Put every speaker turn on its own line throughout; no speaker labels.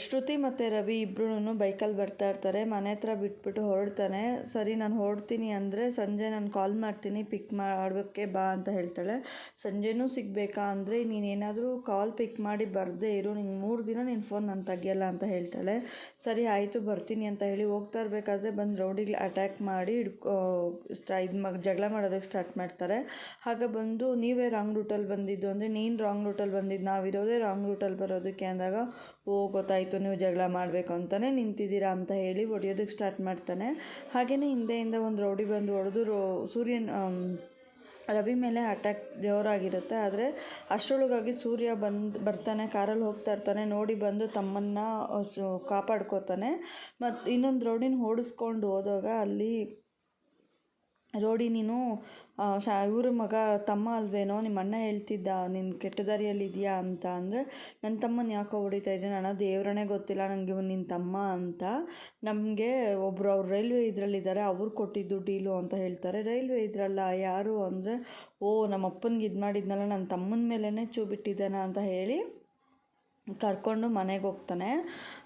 ಶ್ರುತಿ ಮತ್ತು ರವಿ ಇಬ್ಬರೂ ಬೈಕಲ್ಲಿ ಬರ್ತಾ ಇರ್ತಾರೆ. ಮನೆ ಹತ್ರ ಬಿಟ್ಬಿಟ್ಟು ಹೊರಡ್ತಾನೆ. ಸರಿ, ನಾನು ಹೊರಡ್ತೀನಿ ಅಂದರೆ ಸಂಜೆ ನಾನು ಕಾಲ್ ಮಾಡ್ತೀನಿ ಪಿಕ್ ಮಾಡೋಕ್ಕೆ ಬಾ ಅಂತ ಹೇಳ್ತಾಳೆ. ಸಂಜೆನೂ ಸಿಗಬೇಕಾ ಅಂದರೆ ನೀನೇನಾದರೂ ಕಾಲ್ ಪಿಕ್ ಮಾಡಿ ಬರದೇ ಇರು, ನಿಂಗೆ ಮೂರು ದಿನ ನಿನ್ನ ಫೋನ್ ನಾನು ತೆಗಿಯಲ್ಲ ಅಂತ ಹೇಳ್ತಾಳೆ. ಸರಿ, ಆಯಿತು, ಬರ್ತೀನಿ ಅಂತ ಹೇಳಿ ಹೋಗ್ತಾ ಇರಬೇಕಾದ್ರೆ ಬಂದು ರೌಡಿಗಳು ಅಟ್ಯಾಕ್ ಮಾಡಿ ಹಿಡ್ಕೊ, ಸ್ಟಾ, ಇದು ಮಗ ಜಗಳ ಮಾಡೋದಕ್ಕೆ ಸ್ಟಾರ್ಟ್ ಮಾಡ್ತಾರೆ. ಆಗ ಬಂದು ನೀವೇ ರಾಂಗ್ ರೂಟಲ್ಲಿ ಬಂದಿದ್ದು ಅಂದರೆ, ನೀನು ರಾಂಗ್ ರೂಟಲ್ಲಿ ಬಂದಿದ್ದು ನಾವಿರೋದೇ ರಾಂಗ್ ರೂಟಲ್ಲಿ ಬರೋದಕ್ಕೆ ಅಂದಾಗ ಓ ಗೊತ್ತಾಯಿತು, ನೀವು ಜಗಳ ಮಾಡಬೇಕು ಅಂತಲೇ ನಿಂತಿದ್ದೀರಾ ಅಂತ ಹೇಳಿ ಹೊಡೆಯೋದಕ್ಕೆ ಸ್ಟಾರ್ಟ್ ಮಾಡ್ತಾನೆ. ಹಾಗೆಯೇ ಹಿಂದೆಯಿಂದ ಒಂದು ರೌಡಿ ಬಂದು ಹೊಡೆದು ರೋ, ಸೂರ್ಯನ ರವಿ ಮೇಲೆ ಅಟ್ಯಾಕ್ ಜೋರಾಗಿರುತ್ತೆ ಆದರೆ ಅಷ್ಟರೊಳಗಾಗಿ ಸೂರ್ಯ ಬಂದು, ಬರ್ತಾನೆ, ಕಾರಲ್ಲಿ ಹೋಗ್ತಾ ಇರ್ತಾನೆ, ನೋಡಿ ಬಂದು ತಮ್ಮನ್ನು ಕಾಪಾಡ್ಕೋತಾನೆ. ಮತ್ತು ಇನ್ನೊಂದು ರೌಡಿನ ಓಡಿಸ್ಕೊಂಡು ಹೋದಾಗ ಅಲ್ಲಿ ರೋಡಿ ನೀನು ಶಾ, ಇವ್ರ ಮಗ ತಮ್ಮ ಅಲ್ವೇನೋ ನಿಮ್ಮ ಅಣ್ಣ ಹೇಳ್ತಿದ್ದ ನಿನ್ನ ಕೆಟ್ಟ ದಾರಿಯಲ್ಲಿ ಇದೆಯಾ ಅಂತ ಅಂದರೆ ನನ್ನ ತಮ್ಮನ ಯಾಕೋ ಹೊಡಿತಾ ಇದ್ದೀನಿ ಅಣ್ಣ ದೇವ್ರನೇ ಗೊತ್ತಿಲ್ಲ ನನಗೆ ಇವ್ನು ನಿನ್ನ ತಮ್ಮ ಅಂತ. ನಮಗೆ ಒಬ್ಬರು ಅವ್ರು ರೈಲ್ವೆ ಇದರಲ್ಲಿದ್ದಾರೆ, ಅವ್ರು ಕೊಟ್ಟಿದ್ದು ಡೀಲು ಅಂತ ಹೇಳ್ತಾರೆ. ರೈಲ್ವೆ ಇದ್ರಲ್ಲ ಯಾರು ಅಂದರೆ, ಓ ನಮ್ಮ ಅಪ್ಪನಿಗೆ ಇದು ಮಾಡಿದ್ನಲ್ಲ ನನ್ನ ತಮ್ಮನ ಮೇಲೇ ಚೂ ಬಿಟ್ಟಿದ್ದಾನ ಅಂತ ಹೇಳಿ ಕರ್ಕೊಂಡು ಮನೆಗೆ ಹೋಗ್ತಾನೆ.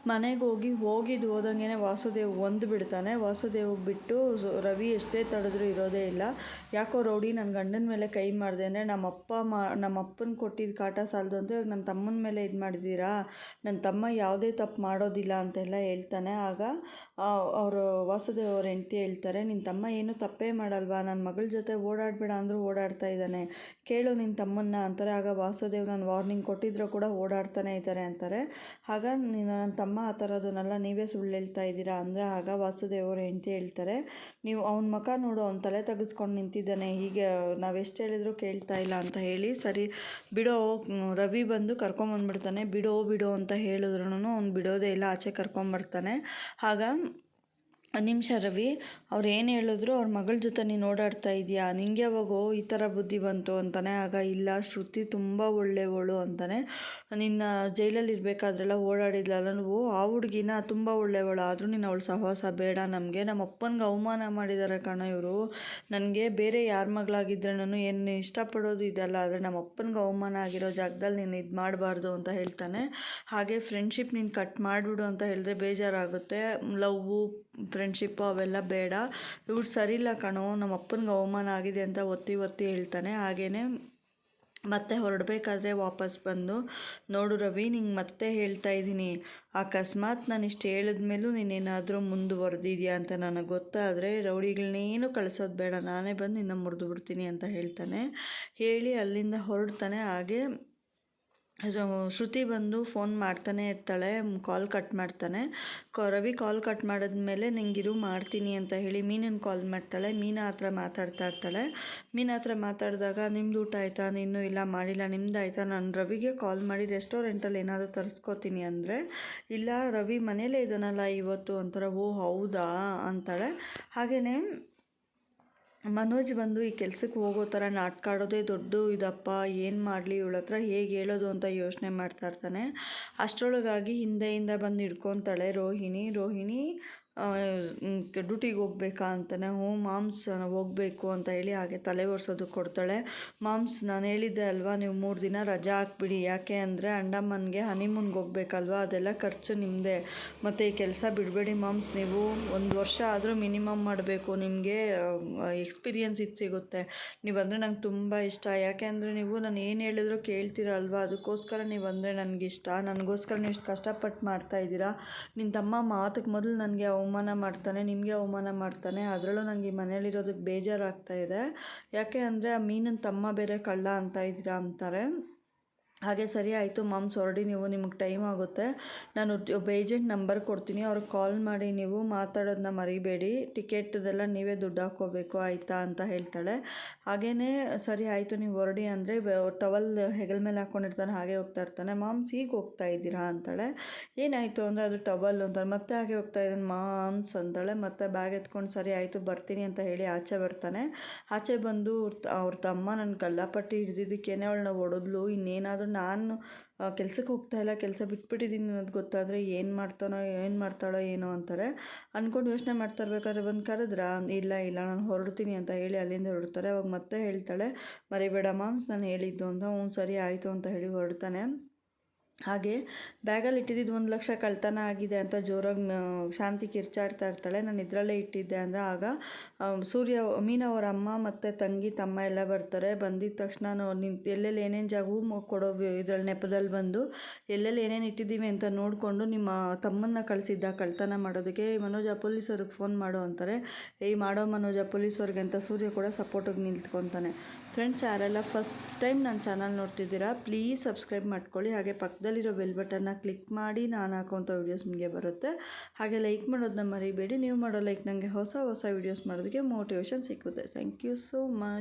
ಮನೆಗೆ ಹೋಗಿ ಹೋಗಿದ್ದು ಹೋದಂಗೆ ವಾಸುದೇವ್ ಒಂದು ಬಿಡ್ತಾನೆ. ವಾಸುದೇವ್ ಬಿಟ್ಟು ರವಿ ಎಷ್ಟೇ ತಡೆದ್ರೂ ಇರೋದೇ ಇಲ್ಲ. ಯಾಕೋ ರೌಡಿ ನನ್ನ ಗಂಡನ ಮೇಲೆ ಕೈ ಮಾಡಿದೆ ಅಂದರೆ ನಮ್ಮಪ್ಪ ಮಾ, ನಮ್ಮಪ್ಪನ ಕೊಟ್ಟಿದ್ದು ಕಾಟ ಸಾಲದು ಅಂತ ಇವಾಗ ನನ್ನ ತಮ್ಮನ ಮೇಲೆ ಇದು ಮಾಡಿದ್ದೀರಾ? ನನ್ನ ತಮ್ಮ ಯಾವುದೇ ತಪ್ಪು ಮಾಡೋದಿಲ್ಲ ಅಂತೆಲ್ಲ ಹೇಳ್ತಾನೆ. ಆಗ ಅವರು ವಾಸುದೇವ್ ಅವ್ರ ಹೆಂಡತಿ ಹೇಳ್ತಾರೆ ನಿನ್ನ ತಮ್ಮ ಏನು ತಪ್ಪೇ ಮಾಡಲ್ವಾ? ನನ್ನ ಮಗಳ ಜೊತೆ ಓಡಾಡಬೇಡ ಅಂದರೂ ಓಡಾಡ್ತಾ ಇದ್ದಾನೆ. ಕೇಳು ನಿನ್ನ ತಮ್ಮನ್ನ ಅಂತಾರೆ. ಆಗ ವಾಸುದೇವ್ ನಾನು ವಾರ್ನಿಂಗ್ ಕೊಟ್ಟಿದ್ರು ಕೂಡ ಓಡಾಡ್ತಾನೆ ಇದ್ದಾರೆ ಅಂತಾರೆ. ಆಗ ನೀನು ನನ್ನ ತಮ್ಮ ಆ ಥರದನ್ನೆಲ್ಲ ನೀವೇ ಸುಳ್ಳು ಹೇಳ್ತಾ ಇದ್ದೀರಾ? ಅಂದರೆ ಆಗ ವಾಸುದೇವ್ ಅವ್ರ ಹೆಂಡತಿ ಹೇಳ್ತಾರೆ, ನೀವು ಅವ್ನ ಮುಖ ನೋಡು, ಅವ್ನು ತಲೆ ತೆಗೆಸ್ಕೊಂಡು ನಿಂತಿದ್ದಾನೆ, ಹೀಗೆ ನಾವೆಷ್ಟು ಹೇಳಿದ್ರು ಕೇಳ್ತಾ ಇಲ್ಲ ಅಂತ ಹೇಳಿ, ಸರಿ ಬಿಡೋ, ರವಿ ಬಂದು ಕರ್ಕೊಂಬಂದ್ಬಿಡ್ತಾನೆ ಬಿಡೋ ಬಿಡೋ ಅಂತ ಹೇಳಿದ್ರು ಅವ್ನು ಬಿಡೋದೇ ಇಲ್ಲ, ಆಚೆ ಕರ್ಕೊಂಬರ್ತಾನೆ ಆಗ ಒಂದು ನಿಮಿಷ ರವಿ, ಅವ್ರು ಏನು ಹೇಳಿದ್ರು ಅವ್ರ ಮಗಳ ಜೊತೆ ನೀನು ಓಡಾಡ್ತಾ ಇದೆಯಾ? ನಿಂಗೆ ಯಾವಾಗೋ ಈ ಥರ ಬುದ್ಧಿ ಬಂತು ಅಂತಾನೆ, ಆಗ ಇಲ್ಲ, ಶ್ರುತಿ ತುಂಬ ಒಳ್ಳೆಯವಳು ಅಂತಾನೆ, ನಿನ್ನ ಜೈಲಲ್ಲಿ ಇರಬೇಕಾದ್ರೆಲ್ಲ ಓಡಾಡಿದ್ಲಲ್ಲ ನೀವು? ಆ ಹುಡುಗಿನ ತುಂಬ ಒಳ್ಳೆಯವಳು ಆದರೂ ನೀನು ಅವಳು ಸಹವಾಸ ಬೇಡ ನಮಗೆ. ನಮ್ಮ ಅಪ್ಪನಿಗೆ ಅವಮಾನ ಮಾಡಿದ್ದಾರೆ ಕಣ ಇವರು. ನನಗೆ ಬೇರೆ ಯಾರ ಮಗಳಾಗಿದ್ದರೆ ನಾನು ಏನು ಇಷ್ಟಪಡೋದು ಇದೆಲ್ಲ, ಆದರೆ ನಮ್ಮ ಅಪ್ಪನಿಗೆ ಅವಮಾನ ಆಗಿರೋ ಜಾಗದಲ್ಲಿ ನೀನು ಇದು ಮಾಡಬಾರ್ದು ಅಂತ ಹೇಳ್ತಾನೆ. ಹಾಗೆ ಫ್ರೆಂಡ್ಶಿಪ್ ನೀನು ಕಟ್ ಮಾಡಿಬಿಡು ಅಂತ ಹೇಳಿದ್ರೆ ಬೇಜಾರಾಗುತ್ತೆ. ಲವ್ವು ಫ್ರೆಂಡ್ಶಿಪ್ಪು ಅವೆಲ್ಲ ಬೇಡ. ಇವ್ರು ಸರಿಯಿಲ್ಲ ಕಣೋ, ನಮ್ಮ ಅಪ್ಪನಿಗೆ ಅವಮಾನ ಆಗಿದೆ ಅಂತ ಒತ್ತಿ ಒತ್ತಿ ಹೇಳ್ತಾನೆ. ಹಾಗೇ ಮತ್ತೆ ಹೊರಡಬೇಕಾದ್ರೆ ವಾಪಸ್ ಬಂದು, ನೋಡು ರವಿ, ನಿಂಗೆ ಮತ್ತೆ ಹೇಳ್ತಾ ಇದ್ದೀನಿ. ಅಕಸ್ಮಾತ್ ನಾನು ಇಷ್ಟು ಹೇಳಿದ್ಮೇಲೂ ನೀನೇನಾದರೂ ಮುಂದುವರೆದಿದ್ಯಾ ಅಂತ ನನಗೆ ಗೊತ್ತಾದರೆ ರೌಡಿಗಳನ್ನೇನು ಕಳಿಸೋದು ಬೇಡ. ನಾನೇ ಬಂದು ನಿನ್ನ ಮುರಿದು ಬಿಡ್ತೀನಿ ಅಂತ ಹೇಳ್ತಾನೆ. ಹೇಳಿ ಅಲ್ಲಿಂದ ಹೊರಡ್ತಾನೆ. ಹಾಗೆ ಶ್ರುತಿ ಬಂದು ಫೋನ್ ಮಾಡ್ತಾನೆ ಇರ್ತಾಳೆ ಕಾಲ್ ಕಟ್ ಮಾಡ್ತಾನೆ. ಕ, ರವಿ ಕಾಲ್ ಕಟ್ ಮಾಡಿದ್ಮೇಲೆ ನಿಂಗಿರು ಮಾಡ್ತೀನಿ ಅಂತ ಹೇಳಿ ಮೀನನ್ನ ಕಾಲ್ ಮಾಡ್ತಾಳೆ. ಮೀನಾ ಹತ್ರ ಮಾತಾಡ್ತಾ ಇರ್ತಾಳೆ. ಮೀನಾ ಹತ್ರ ಮಾತಾಡಿದಾಗ, ನಿಮ್ದು ಊಟ ಆಯಿತಾ? ನೀನು ಇಲ್ಲ, ಮಾಡಿಲ್ಲ, ನಿಮ್ದು ಆಯಿತಾ? ನಾನು ರವಿಗೆ ಕಾಲ್ ಮಾಡಿ ರೆಸ್ಟೋರೆಂಟಲ್ಲಿ ಏನಾದರೂ ತರಿಸ್ಕೋತೀನಿ ಅಂದರೆ, ಇಲ್ಲ, ರವಿ ಮನೇಲೇ ಇದ್ದಾನಲ್ಲ ಇವತ್ತು? ಅಂತಾರೆ ಓ ಹೌದಾ? ಅಂತಾಳೆ. ಹಾಗೆಯೇ ಮನೋಜ್ ಬಂದು ಈ ಕೆಲ್ಸಕ್ಕೆ ಹೋಗೋ ಥರ ನಾಟಕ ದೊಡ್ಡ ಇದಪ್ಪ, ಏನು ಮಾಡಲಿ ಇವಳ ಹತ್ರ ಹೇಗೆ ಹೇಳೋದು ಅಂತ ಯೋಚನೆ ಮಾಡ್ತಾ ಇರ್ತಾನೆ. ಅಷ್ಟರೊಳಗಾಗಿ ಹಿಂದೆಯಿಂದ ಬಂದು ಹಿಡ್ಕೊತಾಳೆ ರೋಹಿಣಿ. ರೋಹಿಣಿ ಡ್ಯೂಟಿಗೆ ಹೋಗ್ಬೇಕಾ ಅಂತಾನೆ, ಹ್ಞೂ, ಮಾಮ್ಸ್ ಹೋಗಬೇಕು ಅಂತ ಹೇಳಿ ಹಾಗೆ ತಲೆ ಒರೆಸೋದು ಕೊಡ್ತಾಳೆ. ಮಾಮ್ಸ್, ನಾನು ಹೇಳಿದ್ದೆ ಅಲ್ವಾ, ನೀವು ಮೂರು ದಿನ ರಜಾ ಹಾಕ್ಬಿಡಿ. ಯಾಕೆ ಅಂದರೆ ಅಂಡಮ್ಮನ್ಗೆ ಹನಿಮೂನ್ಗೆ ಹೋಗ್ಬೇಕಲ್ವಾ, ಅದೆಲ್ಲ ಖರ್ಚು ನಿಮ್ಮದೇ ಮತ್ತು ಈ ಕೆಲಸ ಬಿಡಬೇಡಿ ಮಾಮ್ಸ್, ನೀವು ಒಂದು ವರ್ಷ ಆದರೂ ಮಿನಿಮಮ್ ಮಾಡಬೇಕು. ನಿಮಗೆ ಎಕ್ಸ್ಪೀರಿಯನ್ಸ್ ಇದು ಸಿಗುತ್ತೆ. ನೀವು ಅಂದರೆ ನಂಗೆ ತುಂಬ ಇಷ್ಟ. ಯಾಕೆ ಅಂದರೆ ನೀವು, ನಾನು ಏನು ಹೇಳಿದ್ರು ಕೇಳ್ತೀರಲ್ವಾ ಅದಕ್ಕೋಸ್ಕರ ನೀವು ಅಂದರೆ ನನಗಿಷ್ಟ ನನಗೋಸ್ಕರ ನೀವು ಇಷ್ಟು ಕಷ್ಟಪಟ್ಟು ಮಾಡ್ತಾ ಇದ್ದೀರಾ. ನಿನ್ನ ತಮ್ಮ ಮಾತಿಗೆ ಮೊದಲು ನನಗೆ ಅವಮಾನ ಮಾಡ್ತಾನೆ, ನಿಮಗೆ ಅವಮಾನ ಮಾಡ್ತಾನೆ. ಅದರಲ್ಲೂ ನನಗೆ ಈ ಮನೇಲಿರೋದಕ್ಕೆ ಬೇಜಾರಾಗ್ತಾ ಇದೆ. ಯಾಕೆ ಅಂದರೆ ಆ ಮೀನಿನ ತಮ್ಮ ಬೇರೆ ಕಳ್ಳ ಅಂತ ಇದ್ದೀರಾ ಅಂತಾರೆ. ಹಾಗೆ ಸರಿ ಆಯಿತು ಮಾಮ್ಸ್ ಹೊರಡಿ ನೀವು ನಿಮಗೆ ಟೈಮ್ ಆಗುತ್ತೆ. ನಾನು ಒಬ್ಬ ಏಜೆಂಟ್ ನಂಬರ್ ಕೊಡ್ತೀನಿ, ಅವ್ರಿಗೆ ಕಾಲ್ ಮಾಡಿ ನೀವು ಮಾತಾಡೋದನ್ನ ಮರಿಬೇಡಿ. ಟಿಕೆಟ್ದೆಲ್ಲ ನೀವೇ ದುಡ್ಡು ಹಾಕ್ಕೋಬೇಕು, ಆಯಿತಾ ಅಂತ ಹೇಳ್ತಾಳೆ. ಹಾಗೆಯೇ ಸರಿ ಆಯಿತು, ನೀವು ಹೊರಡಿ ಅಂದರೆ ಟವಲ್ ಹೆಗಲ್ ಮೇಲೆ ಹಾಕ್ಕೊಂಡಿರ್ತಾನೆ ಹಾಗೆ ಹೋಗ್ತಾ ಇರ್ತಾನೆ. ಮಾಮ್ಸ್ ಈಗ ಹೋಗ್ತಾ ಇದ್ದೀರಾ? ಅಂತಾಳೆ. ಏನಾಯಿತು ಅಂದರೆ ಅದು ಟವಲ್ ಅಂತಾಳೆ. ಮತ್ತೆ ಹಾಗೆ ಹೋಗ್ತಾ ಇದ್ದಾನೆ. ಮಾಮ್ಸ್ ಅಂತಾಳೆ. ಮತ್ತೆ ಬ್ಯಾಗ್ ಎತ್ಕೊಂಡು ಸರಿ ಆಯಿತು, ಬರ್ತೀನಿ ಅಂತ ಹೇಳಿ ಆಚೆ ಬರ್ತಾನೆ. ಆಚೆ ಬಂದು ಅವ್ರ ತಮ್ಮ ನನ್ನ ಕಲ್ಲಾಪಟ್ಟಿ ಹಿಡ್ದಿದ್ದಕ್ಕೇನೆ ಅವಳನ್ನ ಹೊಡೆದ್ಲು. ಇನ್ನೇನಾದರೂ ನಾನು ಕೆಲಸಕ್ಕೆ ಹೋಗ್ತಾ ಇಲ್ಲ, ಕೆಲಸ ಬಿಟ್ಬಿಟ್ಟಿದ್ದೀನಿ ಅನ್ನೋದು ಗೊತ್ತಾದರೆ ಏನು ಮಾಡ್ತಾನೋ, ಏನು ಮಾಡ್ತಾಳೋ ಏನೋ ಅಂತಾರೆ. ಅಂದ್ಕೊಂಡು ಯೋಚನೆ ಮಾಡ್ತಾ ಇರ್ಬೇಕಾದ್ರೆ ಬಂದು ಕರೆದ್ರಾ, ಇಲ್ಲ ಇಲ್ಲ, ನಾನು ಹೊರಡ್ತೀನಿ ಅಂತ ಹೇಳಿ ಅಲ್ಲಿಂದ ಹೊರಡ್ತಾರೆ. ಅವಾಗ ಮತ್ತೆ ಹೇಳ್ತಾಳೆ, ಮರಿಬೇಡ ಮಾಮ್ಸ್, ನಾನು ಹೇಳಿದ್ದು ಅಂತ, ಹ್ಞೂ, ಸರಿ, ಆಯಿತು ಅಂತ ಹೇಳಿ ಹೊರಡ್ತಾನೆ. ಹಾಗೆ ಬ್ಯಾಗಲ್ಲಿ ಇಟ್ಟಿದ್ದು ಒಂದು ಲಕ್ಷ ಕಳ್ತನ ಆಗಿದೆ ಅಂತ ಜೋರಾಗಿ ಶಾಂತಿ ಕಿರ್ಚಾಡ್ತಾ ಇರ್ತಾಳೆ. ನಾನು ಇದರಲ್ಲೇ ಇಟ್ಟಿದ್ದೆ ಅಂದರೆ ಆಗ ಸೂರ್ಯ, ಮೀನ ಅವರ ಅಮ್ಮ ಮತ್ತು ತಂಗಿ, ತಮ್ಮ ಎಲ್ಲ ಬರ್ತಾರೆ. ಬಂದಿದ್ದ ತಕ್ಷಣ ನಿಂತು ಎಲ್ಲೆಲ್ಲಿ ಏನೇನು ಜಾಗ, ಹೂ ಕೊಡೋ ಇದ್ರಲ್ಲಿ ನೆಪದಲ್ಲಿ ಬಂದು ಎಲ್ಲೆಲ್ಲಿ ಏನೇನು ಇಟ್ಟಿದ್ದೀವಿ ಅಂತ ನೋಡಿಕೊಂಡು ನಿಮ್ಮ ತಮ್ಮನ್ನ ಕಳಿಸಿದ್ದ ಕಳ್ತನ ಮಾಡೋದಕ್ಕೆ ಮನೋಜ, ಪೊಲೀಸರಿಗೆ ಫೋನ್ ಮಾಡು ಅಂತಾರೆ. ಏಯ್, ಮಾಡೋ ಮನೋಜ, ಪೊಲೀಸವ್ರಿಗೆ ಅಂತ ಸೂರ್ಯ ಕೂಡ ಸಪೋರ್ಟಿಗೆ ನಿಂತ್ಕೊತಾನೆ. ಫ್ರೆಂಡ್ಸ್ ಯಾರೆಲ್ಲ ಫಸ್ಟ್ ಟೈಮ್ ನನ್ನ ಚಾನಲ್ ನೋಡ್ತಿದ್ದೀರಾ ಪ್ಲೀಸ್ ಸಬ್ಸ್ಕ್ರೈಬ್ ಮಾಡ್ಕೊಳ್ಳಿ. ಹಾಗೆ ಪಕ್ಕದಲ್ಲಿರೋ ಬೆಲ್ ಬಟನ್ನ ಕ್ಲಿಕ್ ಮಾಡಿ ನಾನು ಹಾಕೋಂಥ ವೀಡಿಯೋಸ್ ನಿಮಗೆ ಬರುತ್ತೆ. ಹಾಗೆ ಲೈಕ್ ಮಾಡೋದನ್ನ ಮರಿಬೇಡಿ. ನೀವು ಮಾಡೋ ಲೈಕ್ ನನಗೆ ಹೊಸ ಹೊಸ ವೀಡಿಯೋಸ್ ಮಾಡೋದಕ್ಕೆ ಮೋಟಿವೇಶನ್ ಸಿಕ್ಕುತ್ತೆ. Thank you so much